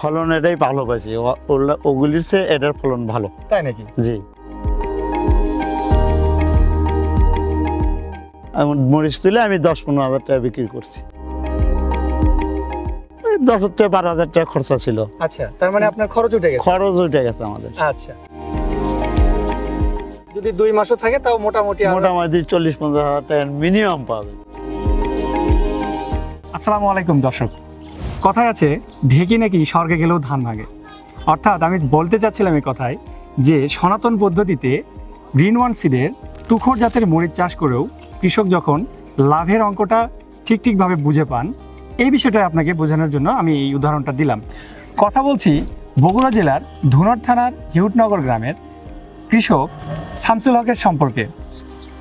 ফলন এটাই ভালো পাইছি। ওগুলির চেয়ে এটার ফলন ভালো। তাই নাকি? জি। মরিচ তুলে আমি দশ পনেরো হাজার টাকা বিক্রি করছি। দশ থেকে বারো হাজার টাকা খরচা ছিল। আচ্ছা তার মানে আপনার খরচ উঠে গেছে? খরচ উঠে গেছে আমাদের। আচ্ছা। যদি দুই মাসও থাকে তাও মোটামুটি মোটামুটি চল্লিশ পঞ্চাশ হাজার টাকা মিনিমাম পাবে আসসালামু আলাইকুম দর্শক। কথায় আছে, ঢেকি নাকি স্বর্গে গেলেও ধান ভাগে অর্থাৎ আমি বলতে চাচ্ছিলাম এই কথায় যে, সনাতন পদ্ধতিতে গ্রিন ওয়ান সিডের তুখর জাতের মরিচ চাষ করেও কৃষক যখন লাভের অঙ্কটা ঠিক ঠিকভাবে বুঝে পান, এই বিষয়টা আপনাকে বোঝানোর জন্য আমি এই উদাহরণটা দিলাম। কথা বলছি বগুড়া জেলার ধুনট থানার হিউটনগর গ্রামের কৃষক শামসুল হকের সম্পর্কে।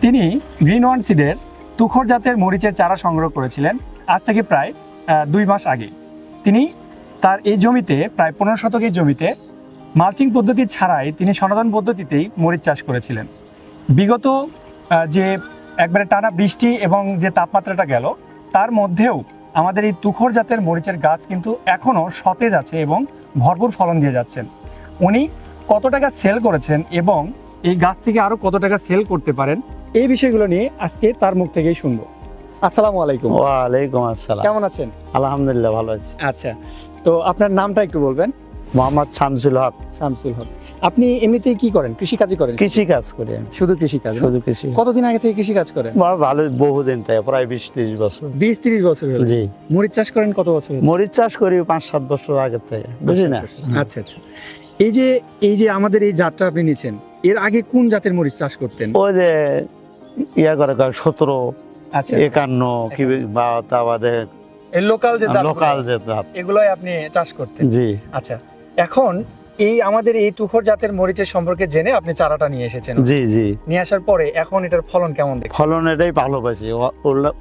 তিনি গ্রিন ওয়ান সিডের তুখর জাতের মরিচের চারা সংগ্রহ করেছিলেন আজ থেকে প্রায় দুই মাস আগে। তিনি তার এই জমিতে, প্রায় পনেরো শতকের জমিতে মালচিং পদ্ধতি ছাড়াই তিনি সনাতন পদ্ধতিতেই মরিচ চাষ করেছিলেন। বিগত যে একবারে টানা বৃষ্টি এবং যে তাপমাত্রাটা গেল, তার মধ্যেও আমাদের এই তুখর জাতের মরিচের গাছ কিন্তু এখনও সতেজ আছে এবং ভরপুর ফলন দিয়ে যাচ্ছেন। উনি কত টাকা সেল করেছেন এবং এই গাছ থেকে আরও কত টাকা সেল করতে পারেন, এই বিষয়গুলো নিয়ে আজকে তার মুখ থেকেই শুনব। আসসালামু আলাইকুম। ওয়ালাইকুম আসসালাম। কেমন আছেন? আলহামদুলিল্লাহ ভালো আছি। আচ্ছা তো আপনার নামটা একটু বলবেন? মোহাম্মদ শামসুল হক। শামসুল হক। আপনি এমনিতেই কি করেন? কৃষিকাজই করেন? কৃষি কাজ করি শুধু কৃষিকাজ না? শুধু কৃষি। কতদিন আগে থেকে কৃষিকাজ করেন? ভালো বহুদিন থেকে প্রায় বিশ ত্রিশ বছর। বিশ তিরিশ বছর জি। মরিচ চাষ করেন কত বছর মরিচ চাষ করি পাঁচ সাত বছর আগের থেকে বুঝলি না? আচ্ছা আচ্ছা। এই যে এই যে আমাদের এই জাতটা আপনি নিছেন এর আগে কোন জাতের মরিচ চাষ করতেন? ওই যে ইয়া করে সতেরো একান্ন কি বা তা বাদে এই লোকাল যে লোকাল যে জাত। এগুলোই আপনি চাষ করতেন? জি। আচ্ছা এখন এই আমাদের এই তুখর জাতের মরিচের সম্পর্কে জেনে আপনি চারাটা নিয়ে এসেছেন। জি জি। নিয়ে আসার পরে এখন এটার ফলন কেমন দেখছেন? ফলন এটাই ভালো পাইছি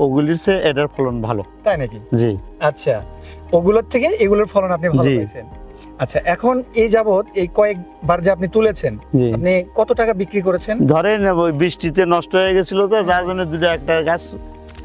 ওগুলির চেয়ে এটার ফলন ভালো। তাই নাকি? জি। আচ্ছা ওগুলোর থেকে এগুলোর ফলন আপনি ভালো পাইছেন। আচ্ছা এখন এই যাবত এই কয়েকবার যে আপনি তুলেছেন জি। আপনি কত টাকা বিক্রি করেছেন? ধরেন ওই বৃষ্টিতে নষ্ট হয়ে গেছিল তো যার জন্য দুটো একটা গাছ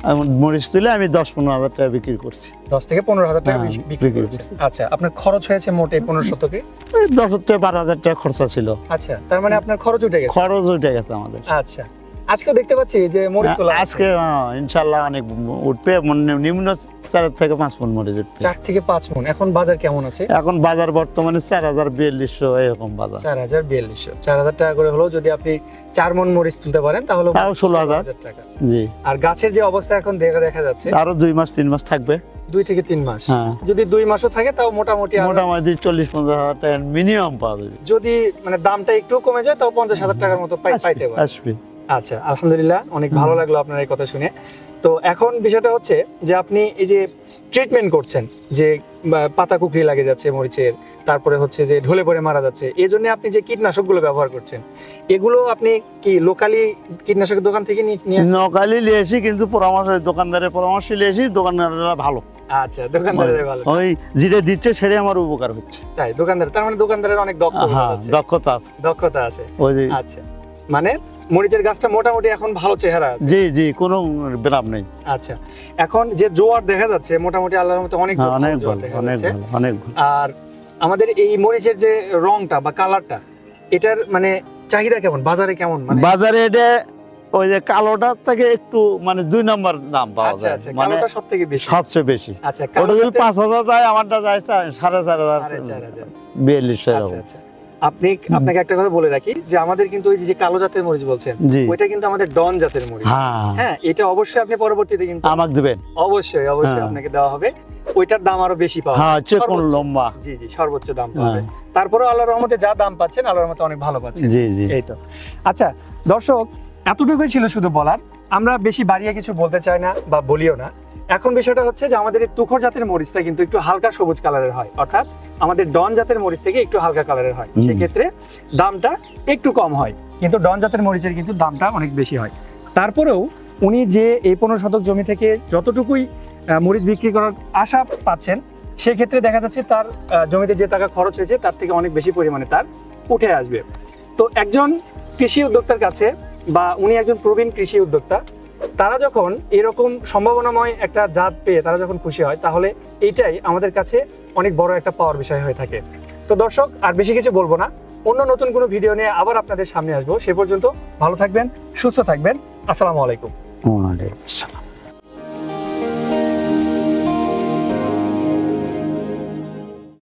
এমন মরিচ তুলে আমি দশ পনেরো হাজার টাকা বিক্রি করছি। দশ থেকে পনেরো হাজার টাকা হ্যাঁ, বিক্রি- বিক্রি বিক্রি করেছেন। করছি। আচ্ছা আপনার খরচ হয়েছে মোটে পনেরো শতকে? ওই দশ থেকে বারো হাজার টাকা খরচা ছিল। আচ্ছা তার মানে আপনার খরচ উঠে গেছে। খরচ উঠে গেছে আমাদের। আচ্ছা আজকে দেখতে পাচ্ছি যে মরিচ তোলা আজকে হ্যাঁ, ইনশাল্লাহ অনেক উঠবে মানে নিম্ন চার থেকে পাঁচ মন মরিচ উঠবে। চার থেকে পাঁচ মন। এখন বাজার কেমন আছে? এখন বাজার বর্তমানে চার হাজার বিয়াল্লিশশো এরকম বাজার। চার হাজার বিয়াল্লিশশো। চার হাজার টাকা করে হলেও যদি আপনি চার মন মরিচ তুলতে পারেন তাহলে তাও ষোলো হাজার। টাকা। জি। আর গাছের যে অবস্থা এখন দেখা দেখা যাচ্ছে আরও দুই মাস তিন মাস থাকবে। দুই থেকে তিন মাস। হ্যাঁ। যদি দুই মাসও থাকে তাও মোটামুটি মোটামুটি চল্লিশ পঞ্চাশ হাজার টাকা মিনিমাম পাওয়া যাবে। যদি মানে দামটা একটু কমে যায় তাও পঞ্চাশ হাজার টাকার মতো পাই- পাইতে আসবে, পারে আসবে। আচ্ছা আলহামদুলিল্লাহ অনেক ভালো লাগল আপনার এই কথা শুনে। তো এখন বিষয়টা হচ্ছে যে আপনি এই যে ট্রিটমেন্ট করছেন যে পাতা কুকরি লাগে যাচ্ছে মরিচের তারপরে হচ্ছে যে ঢলে পড়ে মারা যাচ্ছে এই জন্য আপনি যে কীটনাশকগুলো ব্যবহার করছেন এগুলো আপনি কি লোকালি কীটনাশকের দোকান থেকে নিয়ে নিয়ে আসেন? লিয়েছি কিন্তু পরামর্শ দোকানদারের পরামর্শ লিয়েছি দোকানদাররা ভালো। আচ্ছা দোকানদারের ভালো। ওই যেটা দিচ্ছে সেটাই আমার উপকার হচ্ছে। তাই দোকানদার তার মানে দোকানদারের অনেক দক্ষ বোঝা হ্যাঁ দক্ষতা আছে। দক্ষতা আছে। ওই যে আচ্ছা মানে মরিচের গাছটা মোটামুটি এখন ভালো চেহারা আছে। জি জি কোনো ব্যাপার নেই। আচ্ছা এখন যে জোয়ার দেখা যাচ্ছে মোটামুটি আল্লাহর মতো অনেক হ্যাঁ, অনেক ভালো অনেক ভালো অনেক ভালো আর আমাদের এই মরিচের যে রংটা বা কালারটা এটার মানে চাহিদা কেমন? বাজারে কেমন মানে? বাজারে এটা ওই যে কালোটার থেকে একটু মানে দুই নম্বর দাম পাওয়া আচ্ছা যায়। আচ্ছা মানে কালোটা সব থেকে বেশি। সবচেয়ে বেশি। আচ্ছা ওটা যদি পাঁচ হাজার যায় আমারটা যায় চা- সাড়ে চার হাজার আচ্ছা আচ্ছা। আপনি আপনাকে একটা কথা বলে রাখি যে আমাদের কিন্তু ওই যে- কালো জাতের মরিচ বলছেন ওইটা কিন্তু আমাদের ডন জাতের মরিচ। হ্যাঁ। হ্যাঁ এটা অবশ্যই আপনি পরবর্তীতে কিন্তু আমাকে দেবেন। অবশ্যই অবশ্যই হ্যাঁ। আপনাকে দেওয়া হবে। ওইটার দাম আরও বেশি পাওয়া হ্যাঁ কোন লম্বা। জি জি সর্বোচ্চ দাম পাবে। হ্যাঁ। তারপরে আল্লাহর রহমতে যা দাম পাচ্ছেন আল্লাহর রহমতে অনেক ভালো পাচ্ছেন। জি জি। এই তো। আচ্ছা দর্শক এতটুকুই ছিল শুধু বলার। আমরা বেশি বাড়িয়ে কিছু বলতে চাই না বা বলিও না। এখন বিষয়টা হচ্ছে যে আমাদের এই তুখর জাতের মরিচটা কিন্তু একটু হালকা সবুজ কালারের হয় অর্থাৎ আমাদের ডন জাতের মরিচ থেকে একটু হালকা কালারের হয়। সেক্ষেত্রে দামটা একটু কম হয় কিন্তু ডন জাতের মরিচের কিন্তু দামটা অনেক বেশি হয়। তারপরেও উনি যে এই পনেরো শতক জমি থেকে যতটুকুই মরিচ বিক্রি করার আশা পাচ্ছেন সেক্ষেত্রে দেখা যাচ্ছে তার জমিতে যে টাকা খরচ হয়েছে তার থেকে অনেক বেশি পরিমাণে তার উঠে আসবে। তো একজন কৃষি উদ্যোক্তার কাছে বা উনি একজন প্রবীণ কৃষি উদ্যোক্তা তারা যখন এরকম সম্ভাবনাময় একটা জাত পেয়ে তারা যখন খুশি হয়, তাহলে এটাই আমাদের কাছে অনেক বড় একটা পাওয়ার বিষয় হয়ে থাকে। তো দর্শক, আর বেশি কিছু বলব না। অন্য নতুন কোনো ভিডিও নিয়ে আবার আপনাদের সামনে আসব। সে পর্যন্ত ভালো থাকবেন, সুস্থ থাকবেন। আসসালামু আলাইকুম। ওয়ালাইকুম আসসালাম।